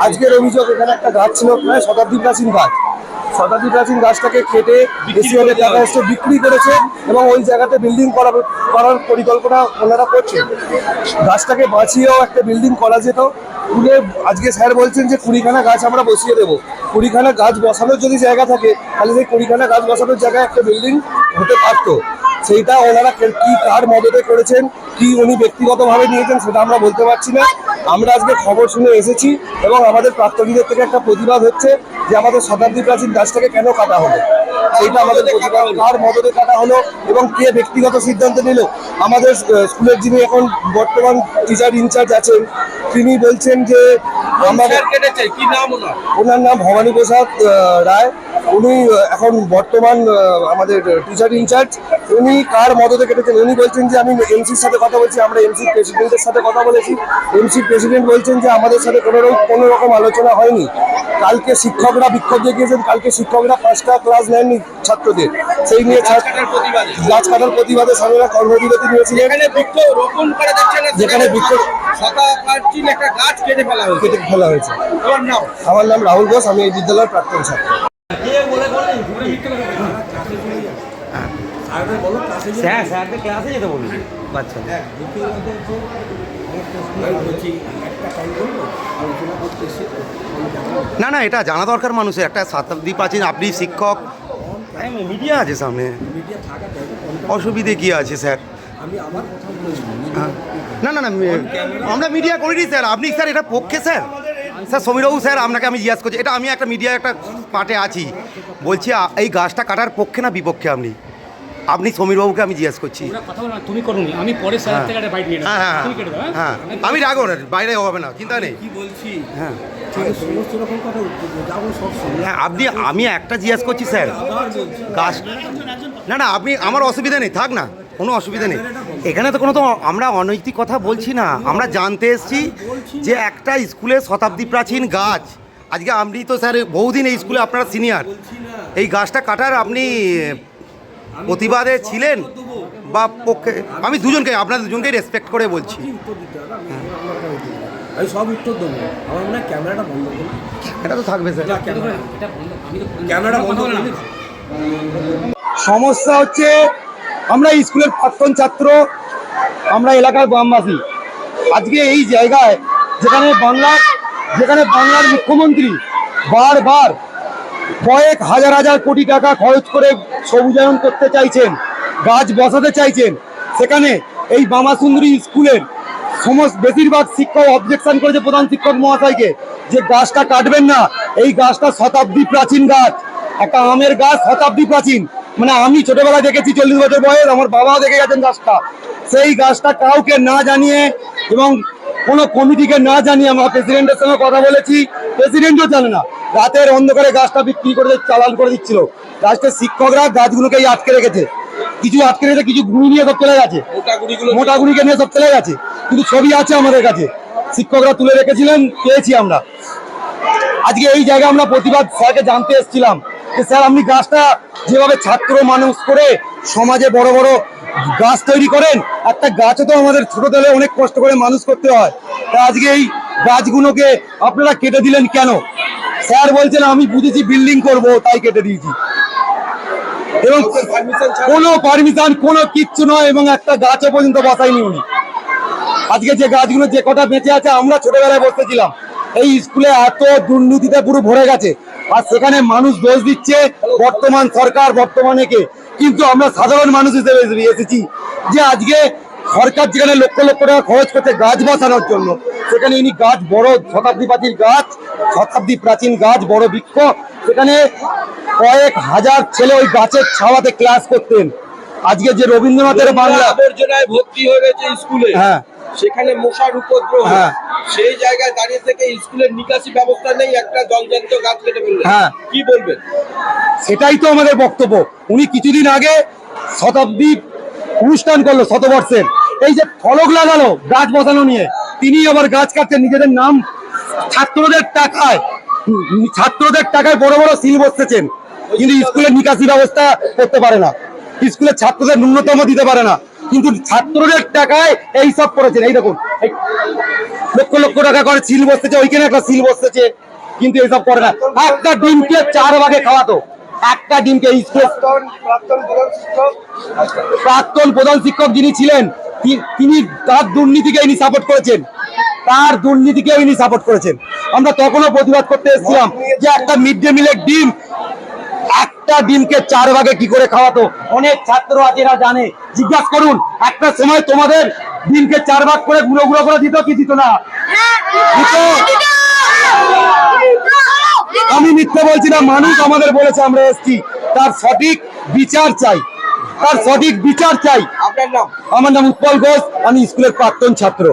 আজকের অভিযোগ এখানে একটা গাছ ছিল প্রায় শতাব্দী প্রাচীন গাছ। শতাব্দী প্রাচীন গাছটাকে কেটে এসিওদের টাকা এসে বিক্রি করেছে এবং ওই জায়গাতে বিল্ডিং করা করার পরিকল্পনা ওনারা করছেন। গাছটাকে বাঁচিয়েও একটা বিল্ডিং করা যেত। তুলে আজকে স্যার বলছেন যে কুড়িখানা গাছ আমরা বসিয়ে দেবো। কুড়িখানা গাছ বসানোর যদি জায়গা থাকে তাহলে সেই কুড়িখানা গাছ বসানোর জায়গায় একটা বিল্ডিং হতে পারতো। সেইটা ওনারা কে- কি কার মদতে করেছেন কি উনি ব্যক্তিগতভাবে নিয়েছেন সেটা আমরা বলতে পারছি না। আমরা আজকে খবর শুনে এসেছি এবং আমাদের প্রাক্তনীদের থেকে একটা প্রতিবাদ হচ্ছে যে আমাদের শতাব্দী প্রাচীন গাছটাকে কেন কাটা হলো? সেইটা আমাদের প্রতিবাদ। কার মদতে কাটা হলো এবং কে ব্যক্তিগত সিদ্ধান্ত নিল? আমাদের স্কুলের যিনি এখন বর্তমান টিচার ইনচার্জ আছেন তিনি বলছেন যে আমাদের কেটেছে কি নাম ওনার? ওনার নাম ভবানী প্রসাদ রায়। উনি এখন বর্তমান আমাদের টিচার ইনচার্জ উনি কার মদতে কেটেছেন? উনি বলছেন যে আমি এমসির সাথে কথা বলছি আমরা এমসির প্রেসিডেন্টের সাথে কথা বলেছি। এমসির প্রেসিডেন্ট বলছেন যে আমাদের সাথে কোনো রকম কোনো রকম আলোচনা হয়নি। কালকে শিক্ষকরা বিক্ষোভ দেখিয়েছেন কালকে শিক্ষকরা পাঁচটা ক্লাস নেননি ছাত্রদের। সেই নিয়ে গাছ কাটার প্রতিবাদে। স্বামীরা কর্মবিরতি নিয়েছিলেন। এখানে বৃক্ষ রোপণ করে দিচ্ছে না যেখানে বৃক্ষ- একটা গাছ কেটে ফেলা হয়েছে। কেটে ফেলা হয়েছে। আমার নাম রাহুল ঘোষ আমি এই বিদ্যালয়ের প্রাক্তন ছাত্র। স্যার স্যারদের ক্লাসে যেতে বলুন। বাচ্চা না না এটা জানা দরকার মানুষের। একটা শতাব্দী প্রাচীন আপনি শিক্ষক। মিডিয়া আছে সামনে। অসুবিধে কি আছে স্যার? হ্যাঁ। না না না আমরা মিডিয়া করিনি স্যার। আপনি স্যার এটা পক্ষে স্যার? স্যার সমীরবাবু স্যার আপনাকে আমি জিজ্ঞাসা করছি এটা আমি একটা মিডিয়া একটা পার্টে আছি। বলছি এই গাছটা কাটার পক্ষে না বিপক্ষে আপনি? আপনি সমীরবাবুকে আমি জিজ্ঞাসা করছি। ওরা কথা বলো না, তুমি করোনি আমি পরে হ্যাঁ। হ্যাঁ দাও হ্যাঁ? হ্যাঁ আমি রাখব না বাইরে হবে না চিন্তা নেই। কি বলছি? হ্যাঁ। সমস্ত রকম কথা যাব সব হ্যাঁ আপনি আমি একটা জিজ্ঞাসা করছি স্যার। গাছ না না আপনি আমার অসুবিধা নেই থাক না কোনো অসুবিধা নেই। এখানে তো কোনো তো আমরা অনৈতিক কথা বলছি না। আমরা জানতে এসেছি যে একটা স্কুলে শতাব্দী প্রাচীন গাছ। আজকে আপনি তো স্যার বহুদিন এই স্কুলে আপনারা সিনিয়র। এই গাছটা কাটার আপনি প্রতিবাদে ছিলেন বা পক্ষে? আমি দুজনকে আপনার দুজনকে রেসপেক্ট করে বলছি। আমি সব উত্তর দেবো। আমার মনে হয় ক্যামেরাটা বন্ধ করুন। এটা তো থাকবে স্যার। ক্যামেরা এটা বন্ধ আমি তো ক্যামেরাটা বন্ধ। করুন। সমস্যা হচ্ছে আমরা স্কুলের প্রাক্তন ছাত্র, আমরা এলাকার গ্রামবাসী। আজকে এই জায়গায় যেখানে বাংলা যেখানে বাংলার মুখ্যমন্ত্রী বারবার কয়েক হাজার হাজার কোটি টাকা খরচ করে সবুজায়ন করতে চাইছেন, গাছ বসাতে চাইছেন, সেখানে এই বামাসুন্দরী স্কুলের সমস্ত বেশিরভাগ শিক্ষক অবজেকশন করেছে প্রধান শিক্ষক মহাশয়কে যে গাছটা কাটবেন না, এই গাছটা শতাব্দী প্রাচীন গাছ, একটা আমের গাছ শতাব্দী প্রাচীন। মানে আমি ছোটবেলায় দেখেছি চল্লিশ বছর বয়স আমার বাবাও দেখে গেছেন গাছটা। সেই গাছটা কাউকে না জানিয়ে এবং কোনো কমিটিকে না জানিয়ে আমরা প্রেসিডেন্টের সঙ্গে কথা বলেছি প্রেসিডেন্টও জানে না। রাতের অন্ধকারে গাছটা বিক্রি করে চালান করে দিচ্ছিল। আজকে শিক্ষকরা গাছগুলোকেই আটকে রেখেছে। কিছু আটকে রেখেছে কিছু গুঁড়ি নিয়ে সব চলে গেছে। মোটা গুঁড়িকে নিয়ে সব চলে গেছে। কিন্তু ছবি আছে আমাদের কাছে। শিক্ষকরা তুলে রেখেছিলেন পেয়েছি আমরা। আজকে এই জায়গায় আমরা প্রতিবাদ স্যারকে জানতে এসেছিলাম। স্যার, আপনি গাছটা যেভাবে ছাত্র মানুষ করে সমাজে বড় বড় গাছ তৈরি করেন, একটা গাছও তো আমাদের ছোট দলে অনেক কষ্ট করে মানুষ করতে হয়। তা আজকে এই গাছগুলোকে আপনারা কেটে দিলেন কেন? স্যার বলছেন, আমি বুঝেছি বিল্ডিং করব, তাই কেটে দিয়েছি। এবং কোনো পারমিশন, কোনো কিচ্ছু নয়, এবং একটা গাছও পর্যন্ত বসায়নি উনি। আজকে যে গাছগুলো যে কটা বেঁচে আছে, আমরা ছোটবেলায় বসতেছিলাম এই স্কুলে এত দুর্নীতিতে পুরো ভরে গেছে। আর সেখানে মানুষ দোষ দিচ্ছে বর্তমান সরকার বর্তমানে কে? কিন্তু আমরা সাধারণ মানুষ হিসেবে এসেছি যে আজকে সরকার যেখানে লক্ষ লক্ষ টাকা খরচ করছে গাছ বসানোর জন্য সেখানে ইনি গাছ বড় শতাব্দী প্রাচীন গাছ শতাব্দী প্রাচীন গাছ বড় বৃক্ষ সেখানে কয়েক হাজার ছেলে ওই গাছের ছাওয়াতে ক্লাস করতেন। আজকে যে রবীন্দ্রনাথের বাংলা আবর্জনায় ভর্তি হয়ে গেছে স্কুলে। হ্যাঁ। সেখানে মশার উপদ্রব। হ্যাঁ। সেই জায়গায় দাঁড়িয়ে থেকে স্কুলের নিকাশি ব্যবস্থা নেই একটা জলজান্ত গাছ কেটে ফেললেন। হ্যাঁ। কি বলবেন? সেটাই তো আমাদের বক্তব্য। উনি কিছুদিন আগে শতাব্দী অনুষ্ঠান করল শতবর্ষের। এই যে ফলক লাগালো গাছ বসানো নিয়ে তিনি আবার গাছ কাটছেন নিজেদের নাম ছাত্রদের টাকায় ছাত্রদের টাকায় বড় বড় সিল বসতেছেন। কিন্তু স্কুলের নিকাশি ব্যবস্থা করতে পারে না। স্কুলের ছাত্রদের ন্যূনতম দিতে পারে না। কিন্তু ছাত্রদের টাকায় এই সব করেছেন। এই দেখুন লক্ষ লক্ষ টাকা করে সিল বসতেছে ওইখানে একটা সিল বসতেছে কিন্তু এইসব করে না। একটা ডিমকে চার ভাগে খাওয়াতো। একটা ডিমকে প্রাক্তন শিক্ষক। প্রধান শিক্ষক যিনি ছিলেন তিনি তার দুর্নীতিকে ইনি সাপোর্ট করেছেন। তার দুর্নীতিকে ইনি সাপোর্ট করেছেন। আমরা তখনও প্রতিবাদ করতে এসেছিলাম যে একটা মিড ডে মিলের ডিম একটা ডিমকে চার ভাগে কি করে খাওয়াতো? অনেক ছাত্র আছে এরা জানে। জিজ্ঞাসা করুন একটা সময় তোমাদের ডিমকে চার ভাগ করে গুঁড়ো গুঁড়ো করে দিত কি দিত না? আমি মিথ্যে বলছি না মানুষ আমাদের বলেছে আমরা এসছি। তার সঠিক বিচার চাই। তার সঠিক বিচার চাই। আপনার নাম? আমার নাম উৎপল ঘোষ আমি স্কুলের প্রাক্তন ছাত্র।